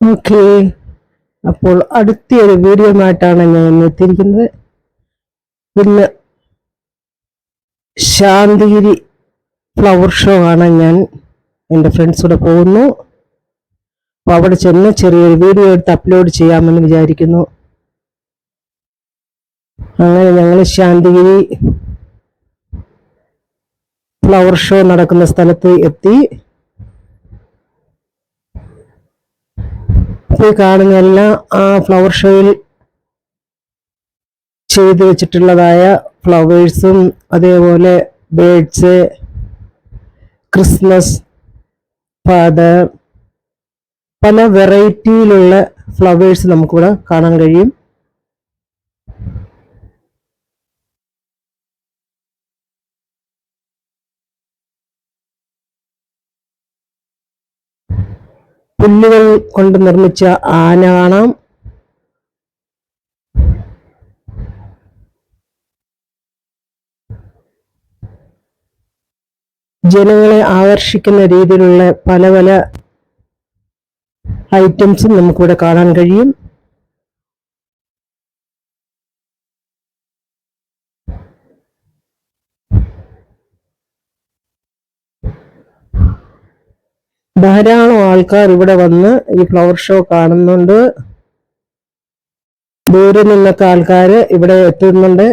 Okay. അപ്പോൾ അടുത്ത അടുത്തൊരു വീഡിയോയുമായിട്ടാണ് ഞാൻ ഇന്ന് എത്തിയിരിക്കുന്നത്. ഇന്ന് ശാന്തിഗിരി ഫ്ലവർ ഷോ ആണ് ഞാൻ എന്റെ ഫ്രണ്ട്സൂടെ പോകുന്നു. അപ്പോൾ അവിടെ ചെന്ന് ചെറിയൊരു വീഡിയോ എടുത്ത് അപ്ലോഡ് ചെയ്യാമെന്ന് വിചാരിക്കുന്നു. അങ്ങനെ ഞങ്ങൾ ശാന്തിഗിരി ഫ്ലവർ ഷോ നടക്കുന്ന സ്ഥലത്ത് എത്തി. ഈ കാണുന്ന എല്ലാം ആ ഫ്ലവർ ഷോയിൽ ചെയ്തു വെച്ചിട്ടുള്ളതായ ഫ്ലവേഴ്സും അതേപോലെ ബേഡ്സ് ക്രിസ്മസ് ഫാദർ പല വെറൈറ്റിയിലുള്ള ഫ്ലവേഴ്സ് നമുക്കിവിടെ കാണാൻ കഴിയും. പുല്ലുകൾ കൊണ്ട് നിർമ്മിച്ച ആന ജനങ്ങളെ ആകർഷിക്കുന്ന രീതിയിലുള്ള പല പല ഐറ്റംസും നമുക്കിവിടെ കാണാൻ കഴിയും. ധാരാളം ആൾക്കാർ ഇവിടെ വന്ന് ഈ ഫ്ലവർ ഷോ കാണുന്നുണ്ട്. ദൂരെ നിന്നൊക്കെ ആൾക്കാർ ഇവിടെ എത്തുന്നുണ്ട്.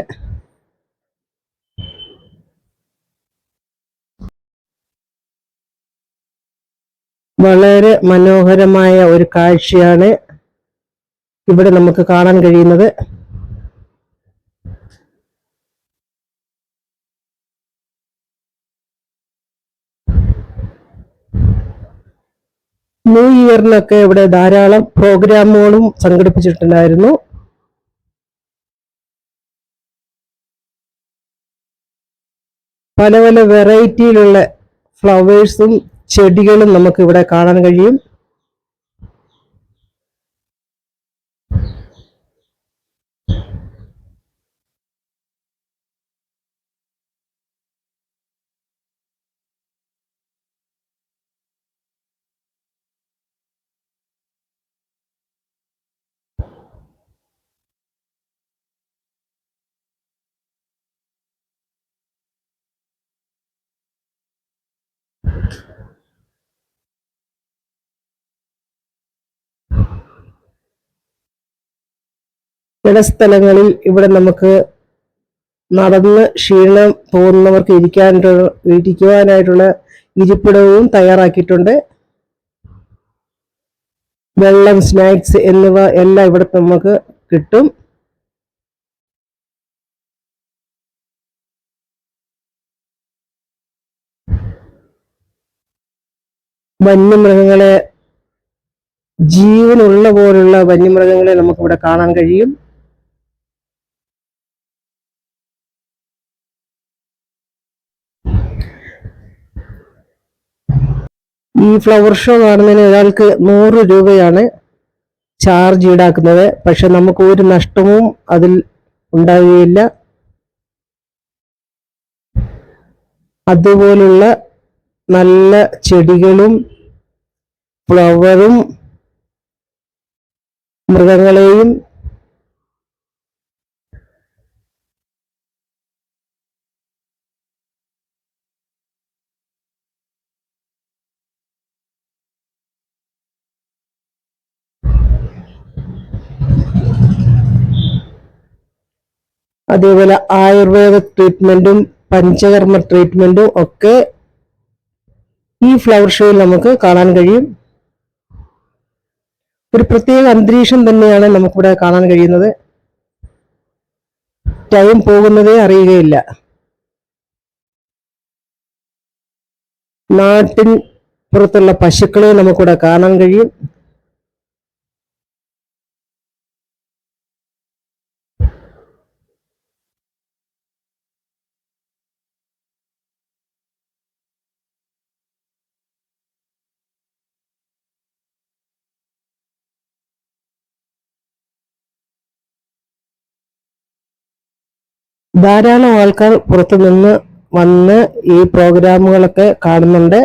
വളരെ മനോഹരമായ ഒരു കാഴ്ചയാണ് ഇവിടെ നമുക്ക് കാണാൻ കഴിയുന്നത്. ന്യൂ ഇയറിനൊക്കെ ഇവിടെ ധാരാളം പ്രോഗ്രാമുകളും സംഘടിപ്പിച്ചിട്ടുണ്ടായിരുന്നു. പല പല വെറൈറ്റിയിലുള്ള ഫ്ലവേഴ്സും ചെടികളും നമുക്ക് ഇവിടെ കാണാൻ കഴിയും. ചില സ്ഥലങ്ങളിൽ ഇവിടെ നമുക്ക് നടന്ന് ക്ഷീണം പോകുന്നവർക്ക് ഇരിക്കാനായിട്ടുള്ള ഇരിക്കുവാനായിട്ടുള്ള ഇരിപ്പിടവും തയ്യാറാക്കിയിട്ടുണ്ട്. വെള്ളം സ്നാക്സ് എന്നിവ എല്ലാം ഇവിടെ നമുക്ക് കിട്ടും. വന്യമൃഗങ്ങളെ ജീവനുള്ള പോലുള്ള വന്യമൃഗങ്ങളെ നമുക്കിവിടെ കാണാൻ കഴിയും. ഈ ഫ്ലവർ ഷോ കാണുന്നതിന് ഒരാൾക്ക് നൂറ് രൂപയാണ് ചാർജ് ഈടാക്കുന്നത്. പക്ഷെ നമുക്ക് ഒരു നഷ്ടവും അതിൽ ഉണ്ടാവുകയില്ല. അതുപോലുള്ള നല്ല ചെടികളും ഫ്ലവറും മൃഗങ്ങളെയും അതേപോലെ ആയുർവേദ ട്രീറ്റ്മെന്റും പഞ്ചകർമ്മ ട്രീറ്റ്മെന്റും ഒക്കെ ഈ ഫ്ലവർ ഷോയിൽ നമുക്ക് കാണാൻ കഴിയും. ഒരു പ്രത്യേക അന്തരീക്ഷം തന്നെയാണ് നമുക്കിവിടെ കാണാൻ കഴിയുന്നത്. ടൈം പോകുന്നതേ അറിയുകയില്ല. നാട്ടിൻ പുറത്തുള്ള പശുക്കളെ നമുക്കിവിടെ കാണാൻ കഴിയും. ധാരാളം ആൾക്കാർ പുറത്തു നിന്ന് വന്ന് ഈ പ്രോഗ്രാമുകളൊക്കെ കാണുന്നുണ്ട്.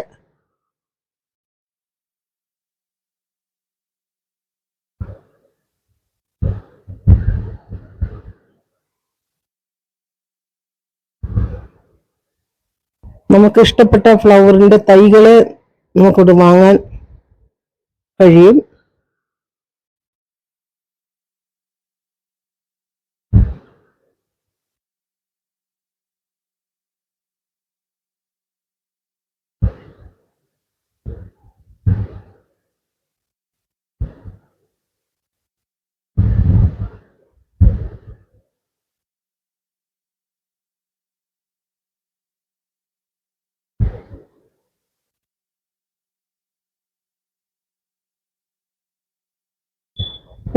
നമുക്ക് ഇഷ്ടപ്പെട്ട ഫ്ലവറിന്റെ തൈകൾ നമുക്കിവിടെ വാങ്ങാൻ കഴിയും.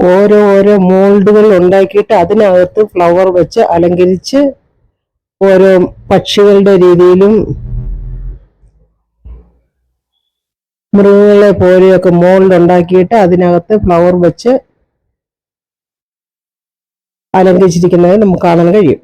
ഓരോ ഓരോ മോൾഡുകൾ ഉണ്ടാക്കിയിട്ട് അതിനകത്ത് ഫ്ലവർ വെച്ച് അലങ്കരിച്ച് ഓരോ പക്ഷികളുടെ രീതിയിലും മൃഗങ്ങളെ പോലെയൊക്കെ മോൾഡ് ഉണ്ടാക്കിയിട്ട് അതിനകത്ത് ഫ്ലവർ വെച്ച് അലങ്കരിച്ചിരിക്കുന്നത് നമുക്ക് കാണാൻ കഴിയും.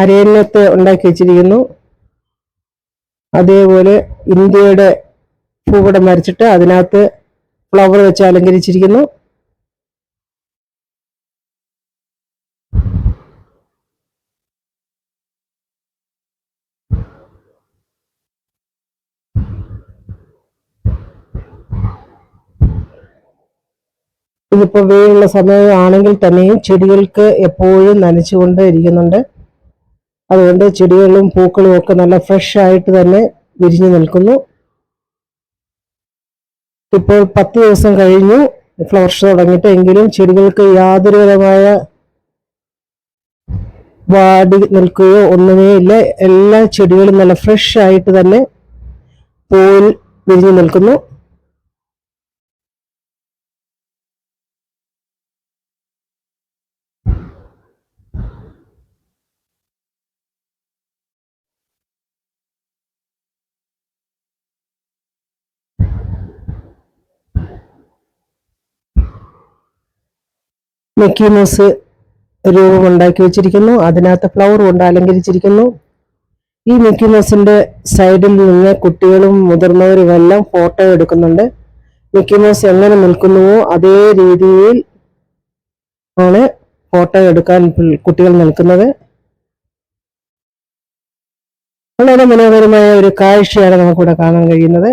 അരയന്നത്ത് ഉണ്ടാക്കി വെച്ചിരിക്കുന്നു. അതേപോലെ ഇന്ത്യയുടെ ഭൂപടം വരച്ചിട്ട് അതിനകത്ത് ഫ്ലവർ വെച്ച് അലങ്കരിച്ചിരിക്കുന്നു. ഇതിപ്പോ വെയിലുള്ള സമയമാണെങ്കിൽ തന്നെയും ചെടികൾക്ക് എപ്പോഴും നനച്ചുകൊണ്ട് ഇരിക്കുന്നുണ്ട്. അതുകൊണ്ട് ചെടികളും പൂക്കളും ഒക്കെ നല്ല ഫ്രഷ് ആയിട്ട് തന്നെ വിരിഞ്ഞു നിൽക്കുന്നു. ഇപ്പോൾ പത്ത് ദിവസം കഴിഞ്ഞു ഫ്ലവർ ഷോ തുടങ്ങിയിട്ട് എങ്കിലും ചെടികൾക്ക് യാതൊരുവിധമായ വാടി നിൽക്കുകയോ ഒന്നുമേ ഇല്ല. എല്ലാ ചെടികളും നല്ല ഫ്രഷ് ആയിട്ട് തന്നെ പൂവിൽ വിരിഞ്ഞു നിൽക്കുന്നു. മിക്കി മൗസ് രൂപം ഉണ്ടാക്കി വെച്ചിരിക്കുന്നു. അതിനകത്ത് ഫ്ലവർ കൊണ്ട് അലങ്കരിച്ചിരിക്കുന്നു. ഈ മിക്കിമോസിന്റെ സൈഡിൽ നിന്ന് കുട്ടികളും മുതിർന്നവരും എല്ലാം ഫോട്ടോ എടുക്കുന്നുണ്ട്. മിക്കി മൗസ് എങ്ങനെ നിൽക്കുന്നുവോ അതേ രീതിയിൽ ആണ് ഫോട്ടോ എടുക്കാൻ കുട്ടികൾ നിൽക്കുന്നത്. വളരെ മനോഹരമായ ഒരു കാഴ്ചയാണ് നമുക്കിവിടെ കാണാൻ കഴിയുന്നത്.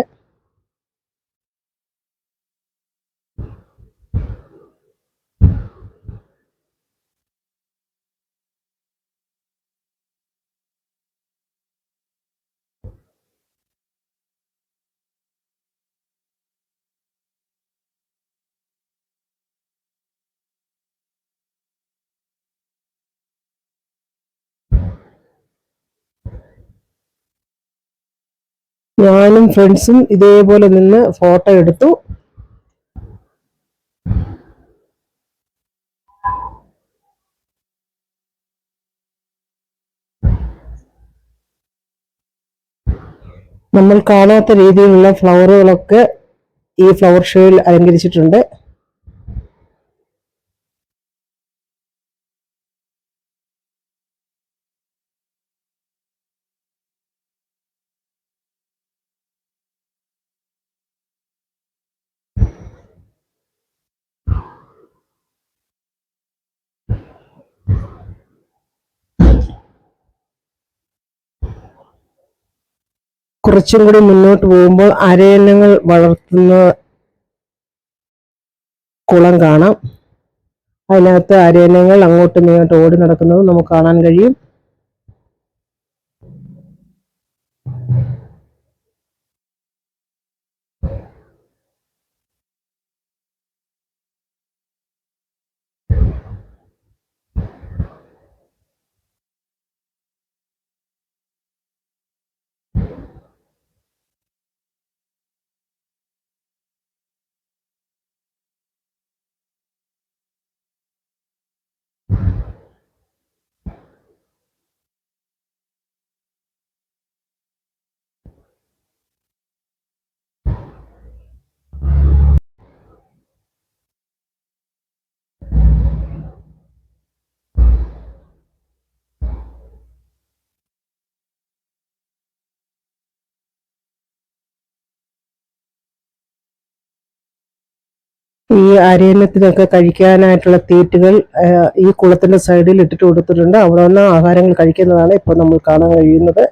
ഞാനും ഫ്രണ്ട്സും ഇതേപോലെ നിന്ന് ഫോട്ടോ എടുത്തു. നമ്മൾ കാണാത്ത രീതിയിലുള്ള ഫ്ലവറുകളൊക്കെ ഈ ഫ്ലവർ ഷോയിൽ അലങ്കരിച്ചിട്ടുണ്ട്. കുറച്ചും കൂടി മുന്നോട്ട് പോകുമ്പോൾ അരയന്നങ്ങൾ വളർത്തുന്ന കുളം കാണാം. അതിനകത്ത് അരയന്നങ്ങൾ അങ്ങോട്ടും ഇങ്ങോട്ടും ഓടി നടക്കുന്നത് നമുക്ക് കാണാൻ കഴിയും. ഈ അരയന്നത്തിനൊക്കെ കഴിക്കാനായിട്ടുള്ള തീറ്റുകൾ ഈ കുളത്തിന്റെ സൈഡിൽ ഇട്ടിട്ട് കൊടുത്തിട്ടുണ്ട്. അവിടെ നിന്ന് ആഹാരങ്ങൾ കഴിക്കുന്നതാണ് ഇപ്പോൾ നമ്മൾ കാണാൻ കഴിയുന്നത്.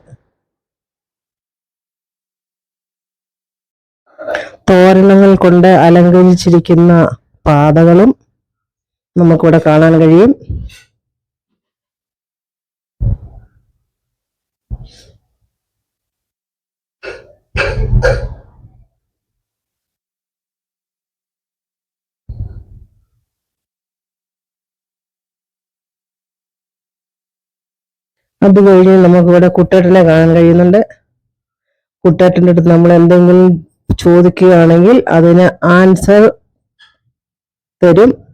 തോരണങ്ങൾ കൊണ്ട് അലങ്കരിച്ചിരിക്കുന്ന പാതകളും നമുക്കിവിടെ കാണാൻ കഴിയും. അത് കഴിഞ്ഞ് നമുക്കിവിടെ കുട്ടേട്ടനെ കാണാൻ കഴിയുന്നുണ്ട്. കുട്ടേട്ടന്റെ അടുത്ത് നമ്മൾ എന്തെങ്കിലും ചോദിക്കുകയാണെങ്കിൽ അതിന് ആൻസർ തരും.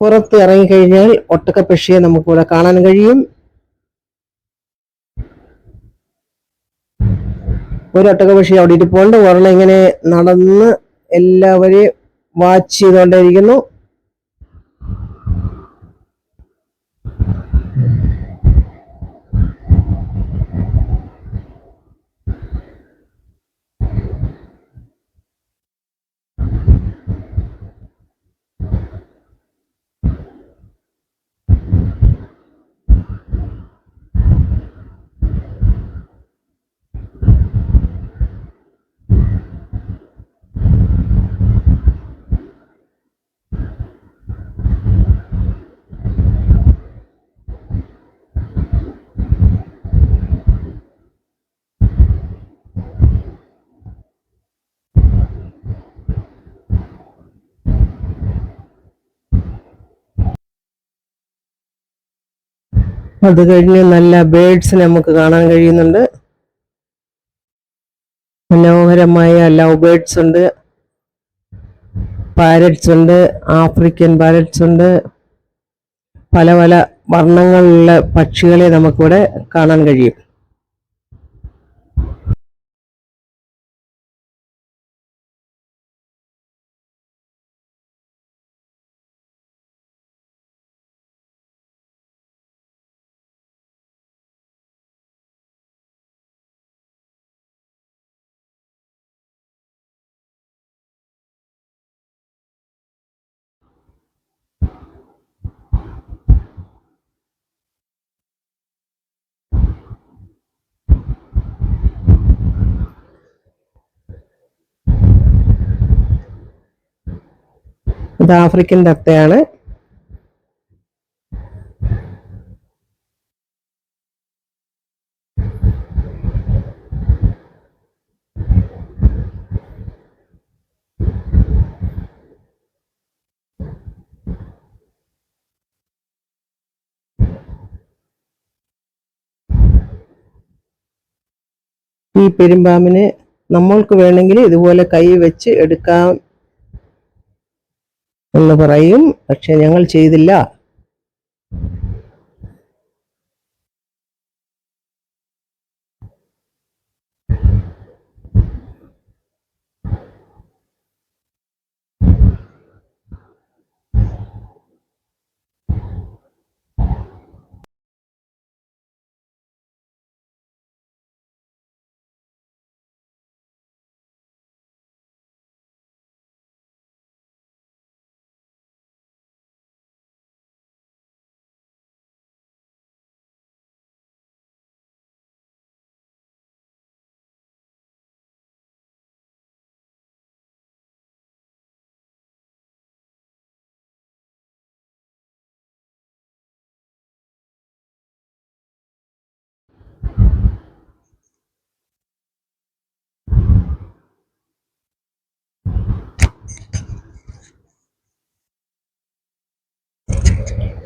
പുറത്ത് ഇറങ്ങിക്കഴിഞ്ഞാൽ ഒട്ടക്കപ്പക്ഷിയെ നമുക്കിവിടെ കാണാൻ കഴിയും. ഒരു ഒട്ടകപക്ഷി അവിടെ ഇരിപ്പുണ്ട്. ഒരെണ്ണം ഇങ്ങനെ നടന്ന് എല്ലാവരെയും വാച്ച് ചെയ്തുകൊണ്ടേയിരിക്കുന്നു. അത് കഴിഞ്ഞ് നല്ല ബേഡ്സിനെ നമുക്ക് കാണാൻ കഴിയുന്നുണ്ട്. മനോഹരമായ ലവ് ബേഡ്സ് ഉണ്ട്. പാരറ്റ്സ് ഉണ്ട്. ആഫ്രിക്കൻ പാരറ്റ്സ് ഉണ്ട്. പല പല വർണങ്ങളിലുള്ള പക്ഷികളെ നമുക്കിവിടെ കാണാൻ കഴിയും. ഇത് ആഫ്രിക്കൻ തത്തയാണ്. ഈ പെരുമ്പാമ്പിനെ നമ്മൾക്ക് വേണമെങ്കിൽ ഇതുപോലെ കൈ വെച്ച് എടുക്കാം എന്ന് പറയും. പക്ഷെ ഞങ്ങൾ ചെയ്തില്ല.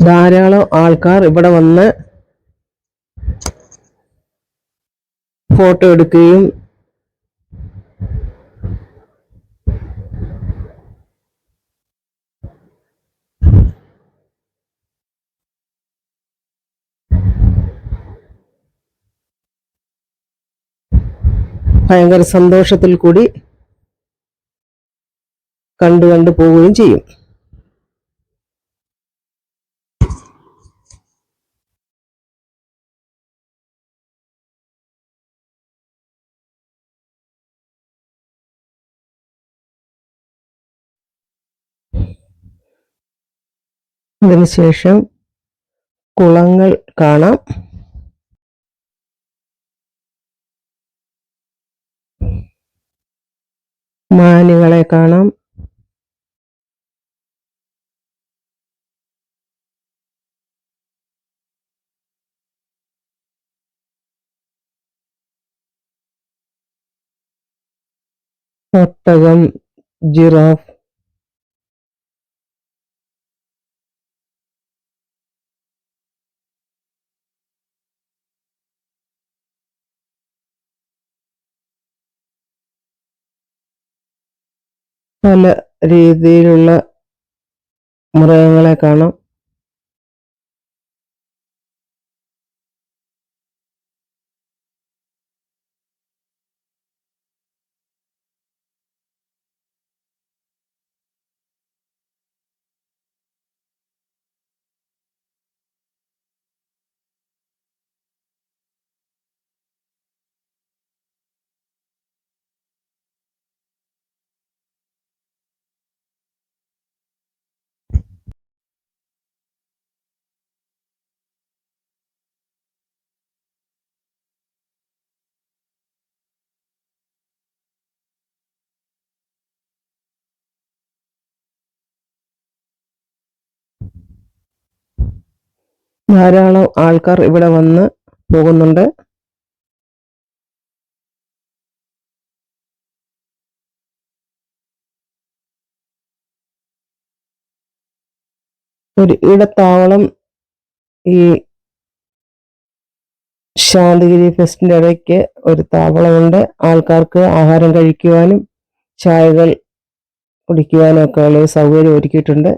ധാരാളം ആൾക്കാർ ഇവിടെ വന്ന് ഫോട്ടോ എടുക്കുകയും ഭയങ്കര സന്തോഷത്തിൽ കൂടി കണ്ടു കണ്ടു പോവുകയും ചെയ്യും. അതിനുശേഷം കുളങ്ങൾ കാണാം. മാനുകളെ കാണാം. ഒട്ടകം ജിറാഫ് പല രീതിയിലുള്ള മൃഗങ്ങളെ കാണാം. ധാരാളം ആൾക്കാർ ഇവിടെ വന്ന് പോകുന്നുണ്ട്. ഒരു ഇടത്താവളം ഈ ശാന്തിഗിരി ഫെസ്റ്റിന്റെ ഇടയ്ക്ക് ഒരു താവളമുണ്ട്. ആൾക്കാർക്ക് ആഹാരം കഴിക്കുവാനും ചായകൾ കുടിക്കുവാനും ഒക്കെ ഉള്ള സൗകര്യം ഒരുക്കിയിട്ടുണ്ട്.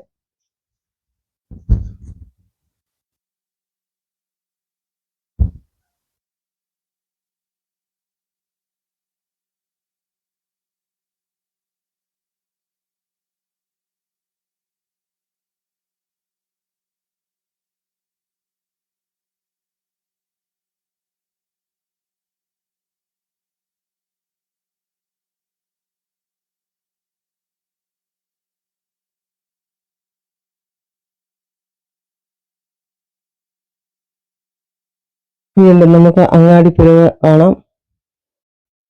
വീണ്ടും നമുക്ക് അങ്ങാടിപ്പുഴ കാണാം.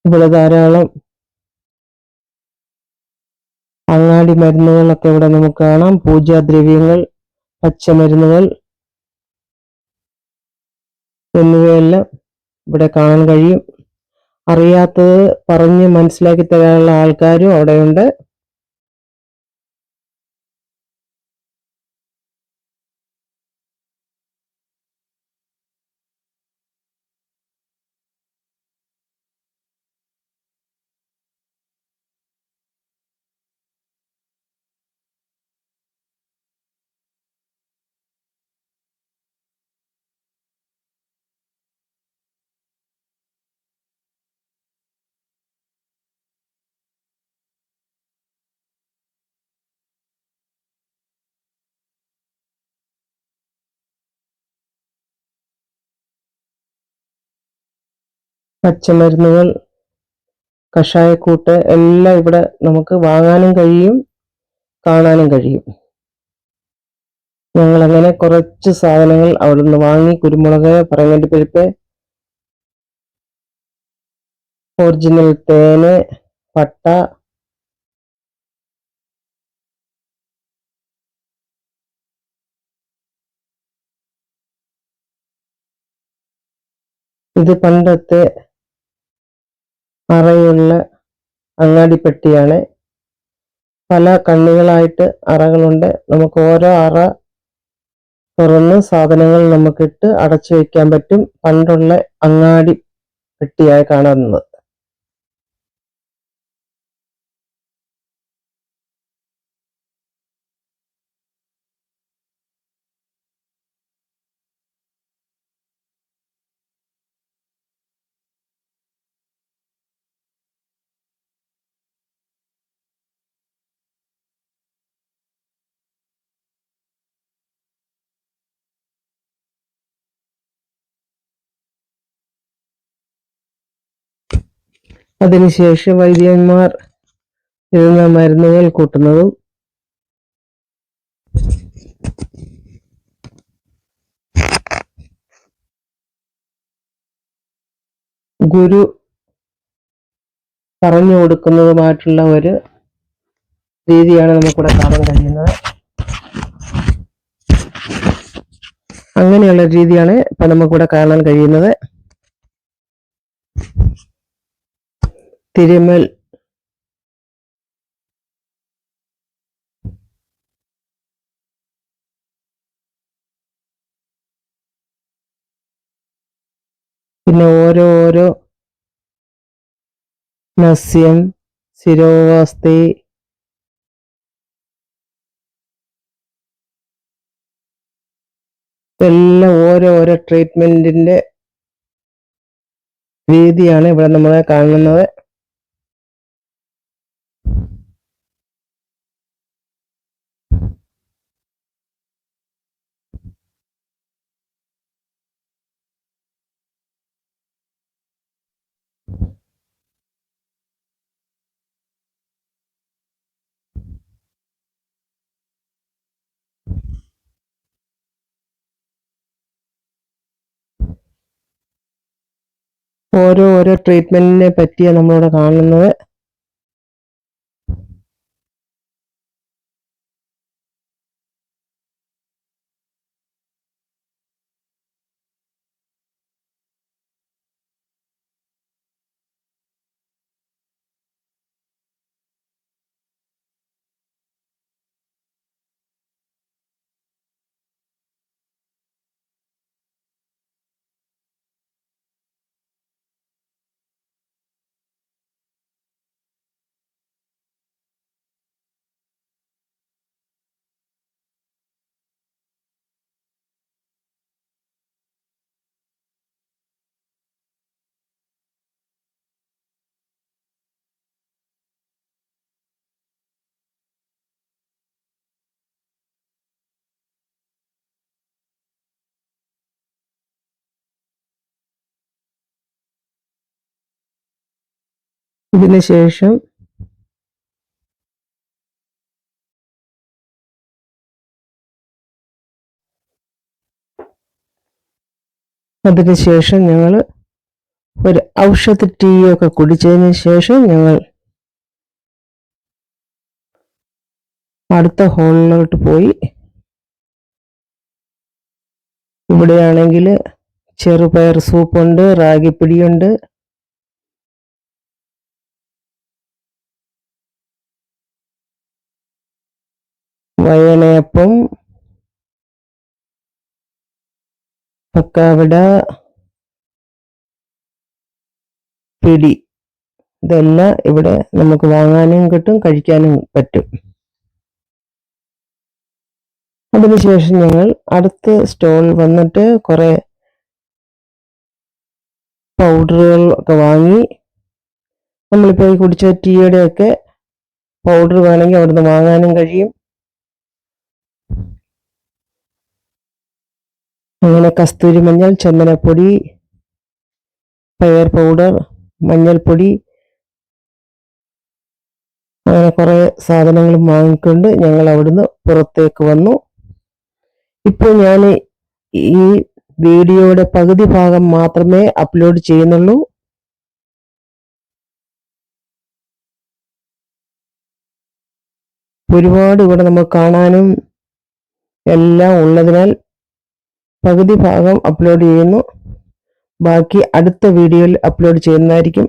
ഇവിടെ ധാരാളം അങ്ങാടി മരുന്നുകളൊക്കെ ഇവിടെ നമുക്ക് കാണാം. പൂജാദ്രവ്യങ്ങൾ പച്ചമരുന്നുകൾ എന്നിവയെല്ലാം ഇവിടെ കാണാൻ കഴിയും. അറിയാത്തത് പറഞ്ഞ് മനസ്സിലാക്കി തരാനുള്ള ആൾക്കാരും അവിടെയുണ്ട്. പച്ചമരുന്നുകൾ കഷായക്കൂട്ട് എല്ലാം ഇവിടെ നമുക്ക് വാങ്ങാനും കഴിയും കാണാനും കഴിയും. ഞങ്ങൾ അങ്ങനെ കുറച്ച് സാധനങ്ങൾ അവിടെ നിന്ന് വാങ്ങി കുരുമുളക് പറങ്ങണ്ടി പരിപ്പ് ഒറിജിനൽ തേന് പട്ട ഇത് പണ്ടത്തെ അറയുള്ള അങ്ങാടിപ്പെട്ടിയാണ്. പല കണ്ണികളായിട്ട് അറകളുണ്ട്. നമുക്ക് ഓരോ അറ തുറന്ന് സാധനങ്ങൾ നമുക്കിട്ട് അടച്ചു വയ്ക്കാൻ പറ്റും. പണ്ടുള്ള അങ്ങാടി പെട്ടിയായി കാണുന്നത്. അതിനുശേഷം വൈദ്യന്മാർ ഇരുന്ന മരുന്നുകൾ കൂട്ടുന്നതും ഗുരു പറഞ്ഞു കൊടുക്കുന്നതുമായിട്ടുള്ള ഒരു രീതിയാണ് നമുക്കിവിടെ കാണാൻ കഴിയുന്നത്. അങ്ങനെയുള്ള രീതിയാണ് ഇപ്പൊ നമുക്കിവിടെ കാണാൻ കഴിയുന്നത്. തിരുമൽ. പിന്നെ ഓരോ ഓരോ നസ്യം ശിരോവാസ്തി ഇതെല്ലാം ഓരോ ഓരോ ട്രീറ്റ്മെന്റിന്റെ രീതിയാണ് ഇവിടെ നമ്മളെ കാണുന്നത്. ഓരോ ഓരോ ട്രീറ്റ്മെന്റിനെ പറ്റിയാണ് നമ്മളിവിടെ കാണുന്നത്. ഇതിന് ശേഷം അതിനുശേഷം ഞങ്ങൾ ഒരു ഔഷധ ടീ ഒക്കെ കുടിച്ചതിന് ശേഷം ഞങ്ങൾ അടുത്ത ഹോളിലോട്ട് പോയി. ഇവിടെയാണെങ്കിൽ ചെറുപയർ സൂപ്പുണ്ട് റാഗിപ്പിടിയുണ്ട്. വയനയപ്പം പക്കാവട പിടി ഇതെല്ലാം ഇവിടെ നമുക്ക് വാങ്ങാനും കിട്ടും കഴിക്കാനും പറ്റും. അതിനുശേഷം ഞങ്ങൾ അടുത്ത സ്റ്റോൾ വന്നിട്ട് കുറെ പൗഡറുകൾ ഒക്കെ വാങ്ങി. നമ്മളിപ്പോൾ ഈ കുടിച്ച ടീയുടെ ഒക്കെ പൗഡർ വേണമെങ്കിൽ അവിടുന്ന് വാങ്ങാനും കഴിയും. അങ്ങനെ കസ്തൂരി മഞ്ഞൾ ചന്ദനപ്പൊടി പയർ പൗഡർ മഞ്ഞൾപ്പൊടി അങ്ങനെ കുറേ സാധനങ്ങൾ വാങ്ങിക്കൊണ്ട് ഞങ്ങൾ അവിടുന്ന് പുറത്തേക്ക് വന്നു. ഇപ്പോൾ ഞാൻ ഈ വീഡിയോയുടെ പകുതി ഭാഗം മാത്രമേ അപ്ലോഡ് ചെയ്യുന്നുള്ളൂ. ഒരുപാട് ഇവിടെ നമുക്ക് കാണാനും എല്ലാം ഉള്ളതിനാൽ പകുതി ഭാഗം അപ്ലോഡ് ചെയ്യുന്നു. ബാക്കി അടുത്ത വീഡിയോയിൽ അപ്ലോഡ് ചെയ്യുന്നതായിരിക്കും.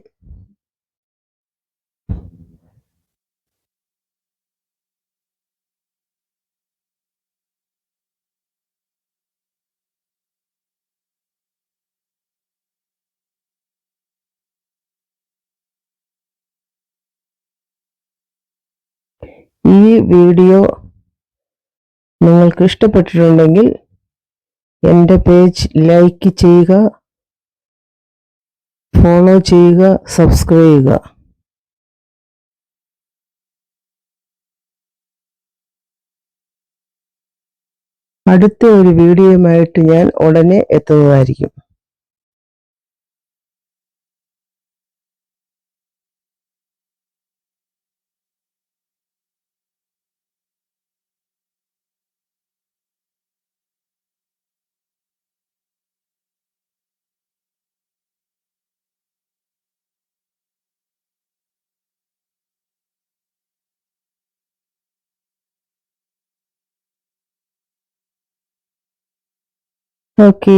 ഈ വീഡിയോ നിങ്ങൾക്ക് ഇഷ്ടപ്പെട്ടിട്ടുണ്ടെങ്കിൽ എന്റെ പേജ് ലൈക്ക് ചെയ്യുക ഫോളോ ചെയ്യുക സബ്സ്ക്രൈബ് ചെയ്യുക. അടുത്ത ഒരു വീഡിയോയുമായിട്ട് ഞാൻ ഉടനെ എത്തുന്നതായിരിക്കും. ഓക്കേ